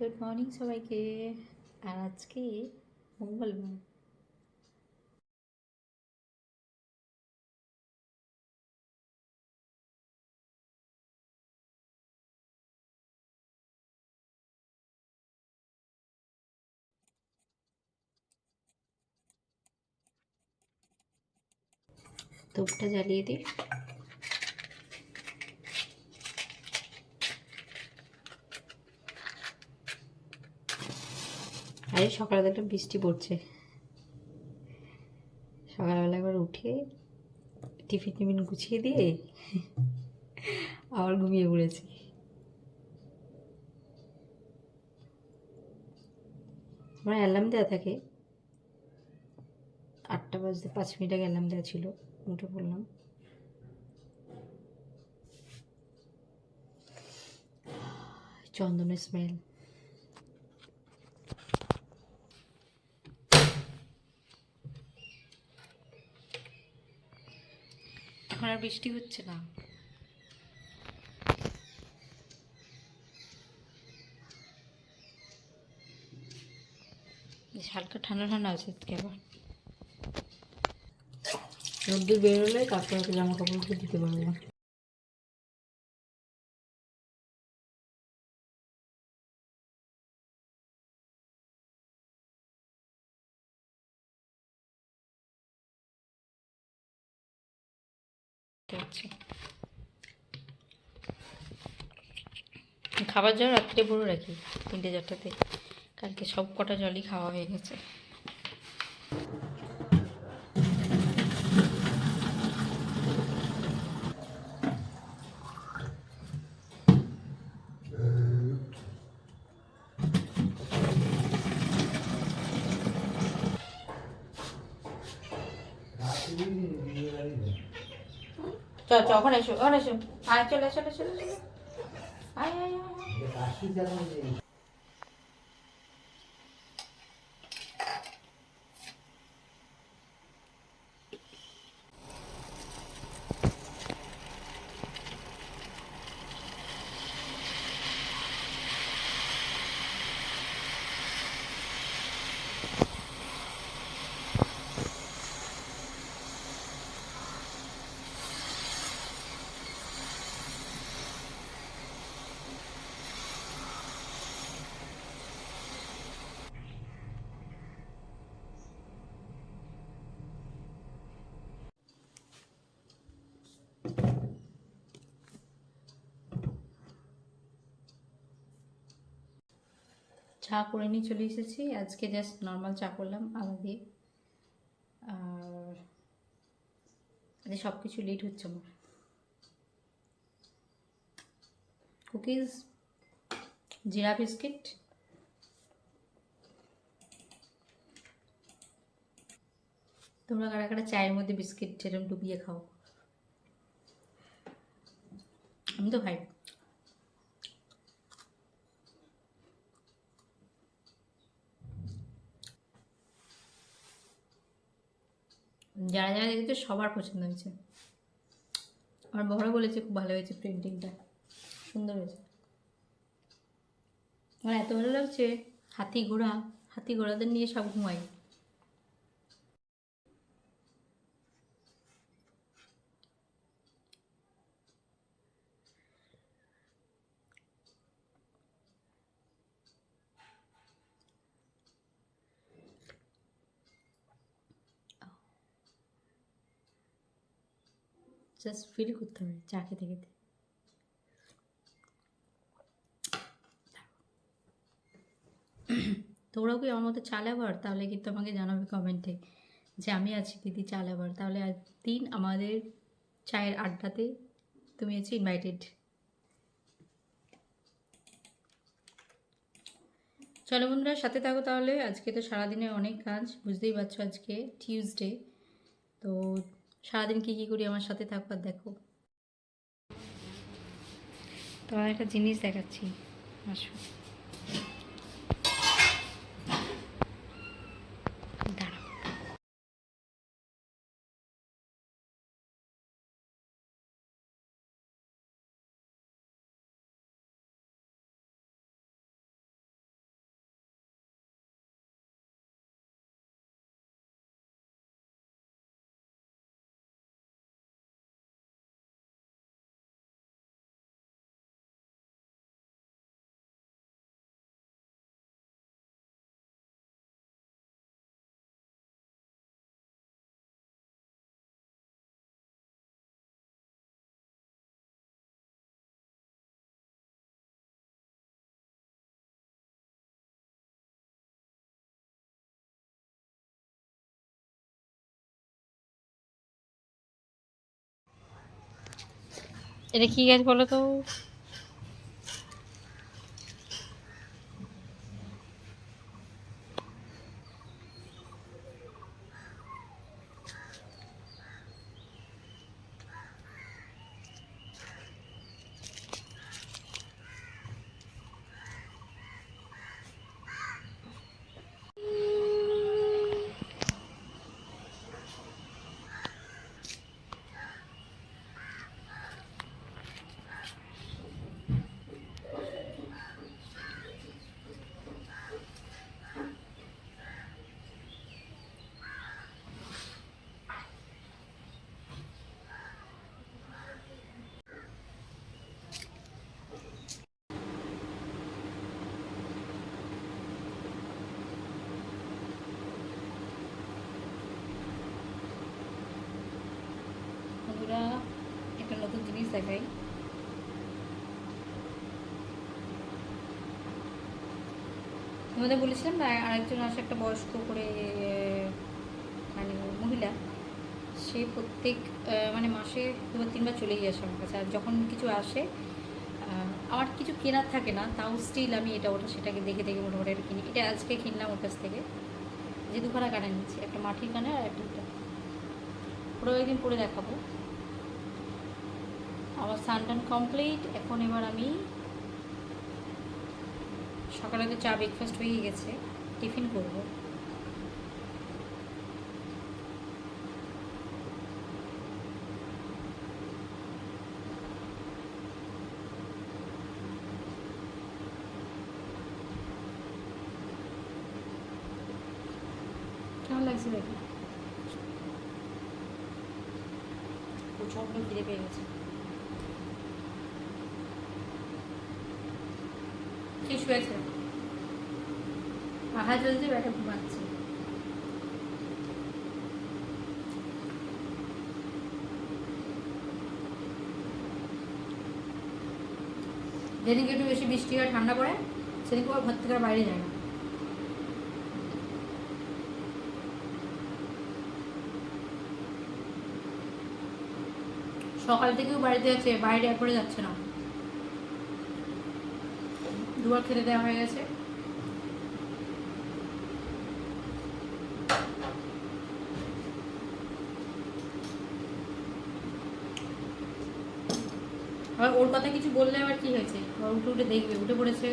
Good morning সবাইকে আর আজকে মঙ্গলবার ধূপটা জ্বালিয়ে দিই আরে সকালে দেখলাম বৃষ্টি পড়ছে। সকালবেলা একবার উঠে টিফিন টিফিন গুছিয়ে দিয়ে আবার ঘুমিয়ে পড়েছি। আমার অ্যালার্ম দেওয়া থাকে। আটটা বাজতে পাঁচ মিনিট আগে অ্যালার্ম দেওয়া ছিল, উঠে পড়লাম। চন্দনের স্মেল। এখন আর বৃষ্টি হচ্ছে না। হালকা ঠান্ডা ঠান্ডা আছে আবার। রোদ্দুর বেরোলে তারপরে জামা কাপড়গুলো দিতে পারব আচ্ছা খাবার জল রাত্রে পুরো রাখি, তিনটে চারটাতে। কালকে সব কটা জলই খাওয়া হয়ে গেছে। চ চ ওখানে এসো ওখানে এসো। আয় চলে চলে চলে চলে। আয় আয় আয়, চা করে নিয়ে চলে এসেছি। আজকে জাস্ট নর্মাল চা করলাম, আদা দিয়ে। আর সব কিছু লেট হচ্ছে আমার। কুকিজ জিরা বিস্কিট তোমরা কারা কারা চায়ের মধ্যে বিস্কিট এরকম ডুবিয়ে খাও? আমি তো খাই যারা যারা দেখেছে সবার পছন্দ হয়েছে। আমার বড় বলেছে, খুব ভালো হয়েছে প্রিন্টিংটা সুন্দর হয়েছে। আমার এত ভালো লাগছে, হাতি ঘোড়া, হাতি ঘোড়াদের নিয়ে সব ঘুমাই। জাস্ট ফিল করতে হবে, চা খেতে খেতে। তোমরাও কি আমার মতো চা লাভার তাহলে কিন্তু আমাকে জানাবে কমেন্টে যে আমি আছি দিদি চা লাভার তাহলে আজ দিন আমাদের চায়ের আড্ডাতে তুমি হচ্ছে ইনভাইটেড চলো বন্ধুরা, সাথে থাকো তাহলে। আজকে তো সারাদিনে অনেক কাজ, বুঝতেই পারছ আজকে টিউসডে তো সারাদিন কী কী করি আমার সাথে থাকবার দেখো। তোমার একটা জিনিস দেখাচ্ছি আসো। এটা কি গাছ বলো তো বন্ধুরা একটা দেখাই তোমাদের বলেছিলাম না, আরেকজন আসে একটা বয়স্ক করে মানে মহিলা, সে প্রত্যেক মানে মাসে দুবার, তিনবার চলেই আসে আমার কাছে। আর যখন কিছু আসে আমার কিছু কেনার থাকে না, তাও স্টিল আমি এটা, ওটা, সেটাকে দেখে দেখে মোটামুটি এটা কিনি। এটা আজকে কিনলাম ওর কাছ থেকে। যে দুখানা কানে নিচ্ছি, একটা মাটির কানে আর একটা এটা পুরো একদিন পরে দেখাবো। আমার সানটান কমপ্লিট। এখন এবার আমি সকালে তো চা ব্রেকফাস্ট হয়ে গেছে, টিফিন করব। কেমন লাগছে দেখি? প্রচণ্ড খিদে পেয়ে গেছে। সে শুয়েছে? পাখা চলছে, ব্যাটা ঘুমাচ্ছে। যেদিনকে একটু বেশি বৃষ্টি হয়, ঠান্ডা পড়ে, সেদিনকে ওর ঘর থেকে বাইরে যায় না। সকাল থেকেও বাড়িতে আছে বাইরে একবারে যাচ্ছে না। দুবার খেতে দেওয়া হয়ে গেছে। আবার ওর কথা কিছু বললে আবার কি হয়েছে? উঠে উঠে দেখবে, উঠে পড়েছে।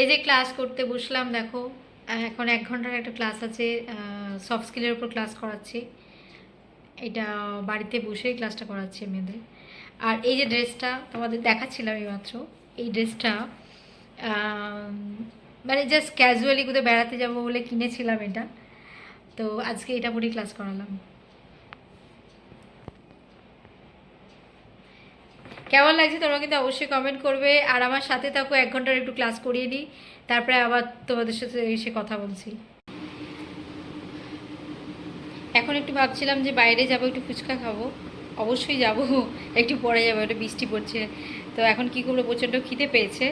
এই যে ক্লাস করতে বসলাম, দেখো এখন এক ঘণ্টার একটা ক্লাস আছে সফট স্কিলের উপর ক্লাস করাচ্ছি। এটা বাড়িতে বসেই ক্লাসটা করাচ্ছি মেয়েদের আর এই যে ড্রেসটা তোমাদের দেখাচ্ছিলাম এইমাত্র এই ড্রেসটা মানে জাস্ট ক্যাজুয়ালি কোথাও বেড়াতে যাব বলে কিনেছিলাম এটা। তো আজকে এটা পরেই ক্লাস করালাম। কেমন লাগছে তোমরা কিন্তু অবশ্যই কমেন্ট করবে। আর আমার সাথে থাকো, এক ঘণ্টার একটু ক্লাস করিয়ে নিই। তারপরে আবার তোমাদের সাথে এসে কথা বলছি। এখন একটু ভাবছিলাম যে বাইরে যাব, একটু ফুচকা খাব। অবশ্যই যাব, একটু পরে যাব, একটু বৃষ্টি পড়ছে। তো এখন কি করব, প্রচণ্ড খিদে পেয়েছে।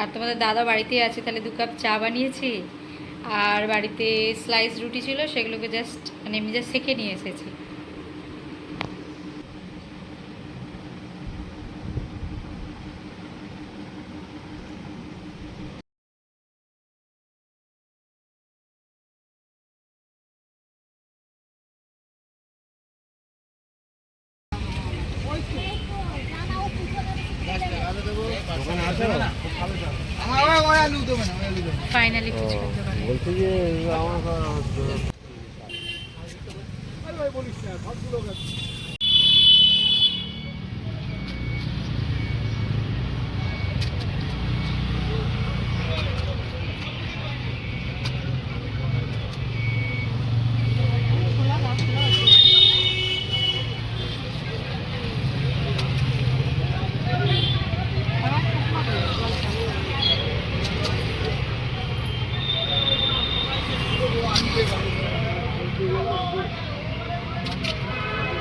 আর তোমাদের দাদা বাড়িতেই আছে, তাহলে দু কাপ চা বানিয়েছি। আর বাড়িতে স্লাইস রুটি ছিল, সেগুলোকে জাস্ট মানে এমনি জাস্ট সেঁকে নিয়ে এসেছি দোকানে আছে না আমার ওই ওই আলু দেবে না ওই আলু দেবে না। ফাইনালি ফুচকার দোকানে বলছি যে আমার আরে ভাই বলিস না সবগুলো গেছে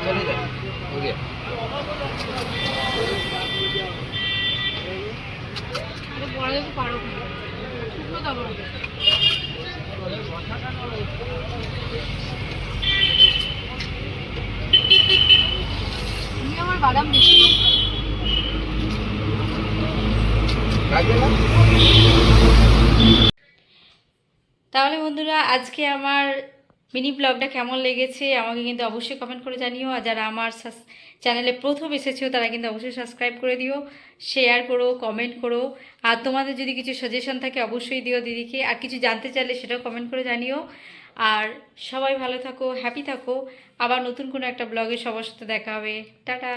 চলে যায় ওকে বড় যাবে পারো শুকনো দাও তুমি আমার বাদাম দিচ্ছি তাহলে বন্ধুরা, আজকে আমার মিনি ব্লগটা কেমন লেগেছে আমাকে কিন্তু অবশ্যই কমেন্ট করে জানিও। আর যারা আমার চ্যানেলে প্রথম এসেছ, তারা কিন্তু অবশ্যই সাবস্ক্রাইব করে দিও শেয়ার করো কমেন্ট করো। আর তোমাদের যদি কিছু সাজেশন থাকে, অবশ্যই দিও দিদিকে। আর কিছু জানতে চাইলে সেটাও কমেন্ট করে জানিও। আর সবাই ভালো থাকো হ্যাপি থাকো। আবার নতুন কোনো একটা ব্লগে সবার সাথে দেখা হবে। টাটা!